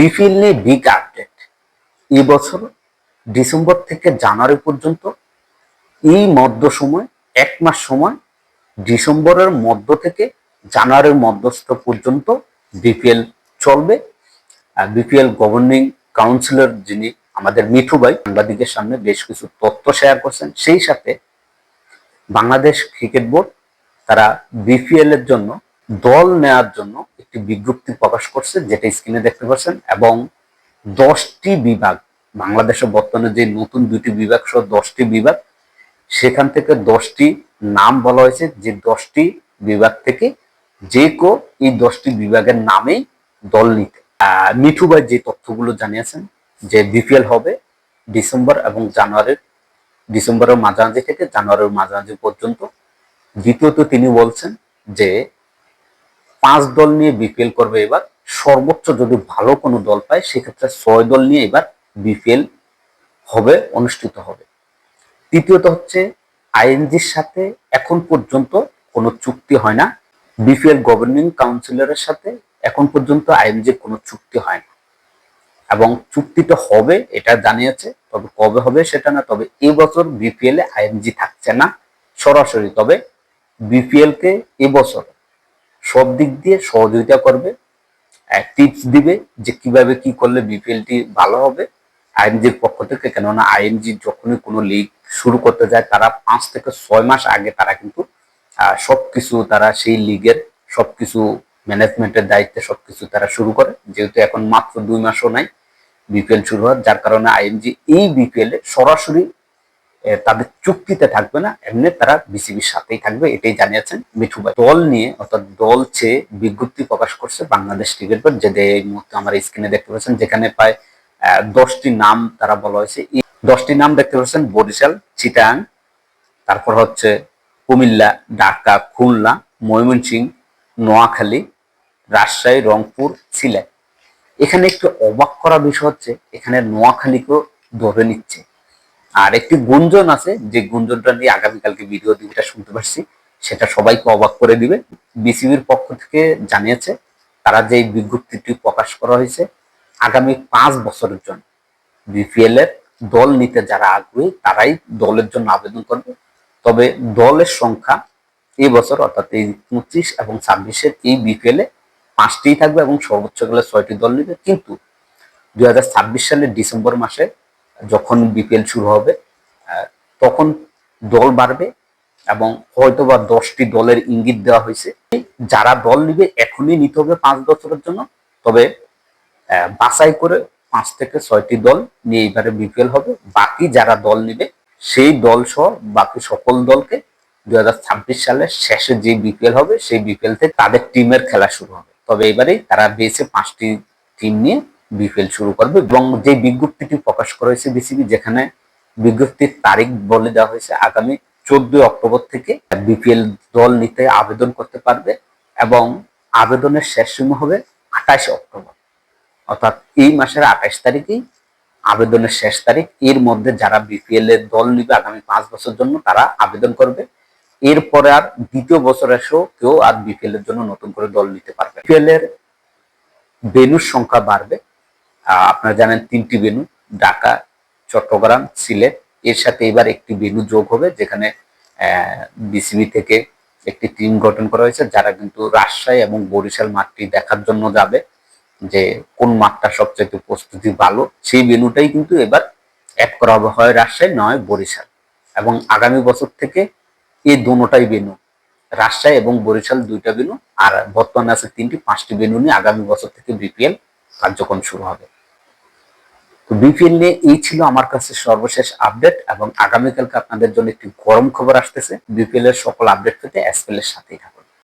BPL নিয়ে big update এই বছর ডিসেম্বর থেকে জানুয়ারি পর্যন্ত এই মধ্য সময়, এক মাস সময়, ডিসেম্বরের মধ্য থেকে জানুয়ারির মধ্যস্থ পর্যন্ত বিপিএল চলবে। বিপিএল গভর্নিং কাউন্সিলর যিনি আমাদের মিঠু ভাই, সাংবাদিকের সামনে বেশ কিছু তথ্য শেয়ার করছেন, সেই সাথে বাংলাদেশ ক্রিকেট বোর্ড তারা বিপিএল এর জন্য দল নেওয়ার জন্য একটি বিজ্ঞপ্তি প্রকাশ করছে, যেটা স্ক্রিনে দেখতে পাচ্ছেন, এবং দশটি বিভাগ, বাংলাদেশে বর্তমানে যে নতুন দুটি বিভাগ সহ দশটি বিভাগ, সেখান থেকে দশটি নাম বলা হয়েছে। যে দশটি বিভাগ থেকে যে কেউ এই দশটি বিভাগের নামেই দল নিতে। মিঠু ভাই যে তথ্যগুলো জানিয়েছেন, যে বিপিএল হবে ডিসেম্বর এবং জানুয়ারির, ডিসেম্বরের মাঝামাঝি থেকে জানুয়ারির মাঝামাঝি পর্যন্ত, দ্বিতীয়ত তিনি বলছেন যে পাঁচ দল নিয়ে বিপিএল করবে এবার। সর্বোচ্চ যদি ভালো কোনো দল পায়, সেক্ষেত্রে ছয় দল নিয়ে এবার বিপিএল হবে, অনুষ্ঠিত হবে। তৃতীয়ত হচ্ছে আইএনজির সাথে এখন পর্যন্ত কোনো চুক্তি হয় না। বিপিএল গভর্নিং কাউন্সিলরের সাথে এখন পর্যন্ত আইএনজির কোনো চুক্তি হয় না। এবং চুক্তিটা হবে, এটা জানিয়েছে, তবে কবে হবে সেটা না, তবে এই বছর বিপিএল এ আইএনজি থাকছে না, সরাসরি। তবে বিপিএল কে এবছর সব দিক দিয়ে সহযোগিতা করবে টিপস দিবে যে কীভাবে কি করলে বিপিএলটি ভালো হবে। আইএমজির পক্ষ থেকে কেননা আইএমজি যখনই কোনো লিগ শুরু করতে যায়, তারা পাঁচ থেকে ছয় মাস আগে তারা কিন্তু সব কিছু তারা সেই লিগের সব কিছু ম্যানেজমেন্টের দায়িত্বে সব কিছু তারা শুরু করে। যেহেতু এখন মাত্র দুই মাসও নাই বিপিএল শুরু হওয়ার, যার কারণে আইএমজি এই বিপিএল এ সরাসরি তাদের চুক্তিতে থাকবে না, এমনি তারা বিসিবির সাথেই থাকবে, এটাই জানিয়েছেন মিঠু ভাই। দল নিয়ে, অর্থাৎ দল চেয়ে বিজ্ঞপ্তি প্রকাশ করছে বাংলাদেশ ক্রিকেট বোর্ড, যে এই মুহূর্তে আমার স্ক্রিনে দেখতে পাচ্ছেন, যেখানে প্রায় দশটি নাম তারা বলা হয়েছে। দশটি নাম দেখতে পাচ্ছেন, বরিশাল, চিটাং, তারপর হচ্ছে কুমিল্লা, ঢাকা, খুলনা, ময়মনসিংহ, নোয়াখালী, রাজশাহী, রংপুর, সিলেট। এখানে একটু অবাক করা বিষয় হচ্ছে, এখানে নোয়াখালীকেও ধরে নিচ্ছে। আর একটি গুঞ্জন আছে, যে গুঞ্জনটা নিয়ে আগামীকালকে ভিডিও দিবিটা শুনতে পারছি। সেটা সবাইকে অবাক করে দিবে। বিসিবির পক্ষ থেকে জানিয়েছে, তারা যে বিজ্ঞপ্তিটি প্রকাশ করা হয়েছে, আগামী পাঁচ বছরের জন্য বিপিএল এর দল নিতে যারা আগ্রহী, তারাই দলের জন্য আবেদন করবে। তবে দলের সংখ্যা এই বছর, অর্থাৎ এই পঁচিশ এবং ছাব্বিশের এই বিপিএল এ পাঁচটিই থাকবে এবং সর্বোচ্চ গেলে ছয়টি দল নিবে। কিন্তু দুই হাজার ছাব্বিশ সালের ডিসেম্বর মাসে যখন বিপিএল শুরু হবে তখন দল বাড়বে এবং হয়তো বা দশটি দলের ইঙ্গিত দেওয়া হয়েছে। যারা দল নিবে, এখনই নিতে হবে পাঁচ বছরের জন্য। তবে বাছাই করে পাঁচ থেকে ছয়টি দল নিয়ে এবারে বিপিএল হবে। বাকি যারা দল নিবে, সেই দল সহ বাকি সকল দলকে দুই হাজার ছাব্বিশ সালের শেষে যে বিপিএল হবে, সেই বিপিএল থেকে তাদের টিমের খেলা শুরু হবে। তবে এবারেই তারা বেছে পাঁচটি টিম নিয়ে বিপিএল শুরু করবে এবং যে বিজ্ঞপ্তিটি প্রকাশ করা হয়েছে বিসিবি যেখানে বিজ্ঞপ্তির তারিখ বলে দেওয়া হয়েছে, আগামী চোদ্দই অক্টোবর থেকে বিপিএল দল নিতে আবেদন করতে পারবে এবং আবেদনের শেষ সময় হবে আঠাশ অক্টোবর। অর্থাৎ এই মাসের আঠাশ তারিখেই আবেদনের শেষ তারিখ। এর মধ্যে যারা বিপিএল এর দল নিবে আগামী পাঁচ বছর জন্য, তারা আবেদন করবে। এরপরে আর দ্বিতীয় বছর এসেও কেউ আর বিপিএল এর জন্য নতুন করে দল নিতে পারবে বিপিএল এর বেনুর সংখ্যা বাড়বে। আপনারা জানেন তিনটি বেনু ঢাকা, চট্টগ্রাম, সিলেট। এর সাথে এবার একটি বেনু যোগ হবে, যেখানে বিসিবি থেকে একটি টিম গঠন করা হয়েছে, যারা কিন্তু রাজশাহী এবং বরিশাল মাঠটি দেখার জন্য যাবে, যে কোন মাঠটা সবচেয়ে প্রস্তুতি ভালো, সেই বেনুটাই কিন্তু এবার অ্যাড করা হবে, হয় রাজশাহী, নয় বরিশাল। এবং আগামী বছর থেকে এই দুটাই বেনু রাজশাহী এবং বরিশাল দুইটা বেনু আর বর্তমানে আছে তিনটি, পাঁচটি বেনু নিয়ে আগামী বছর থেকে বিপিএল কার্যক্রম শুরু হবে। তো বিপিএল নিয়ে এই ছিল আমার কাছে সর্বশেষ আপডেট এবং আগামীকালকে আপনাদের জন্য একটি গরম খবর আসতেছে বিপিএল এর সকল আপডেট পেতে এসপিএল এর সাথেই থাকুন।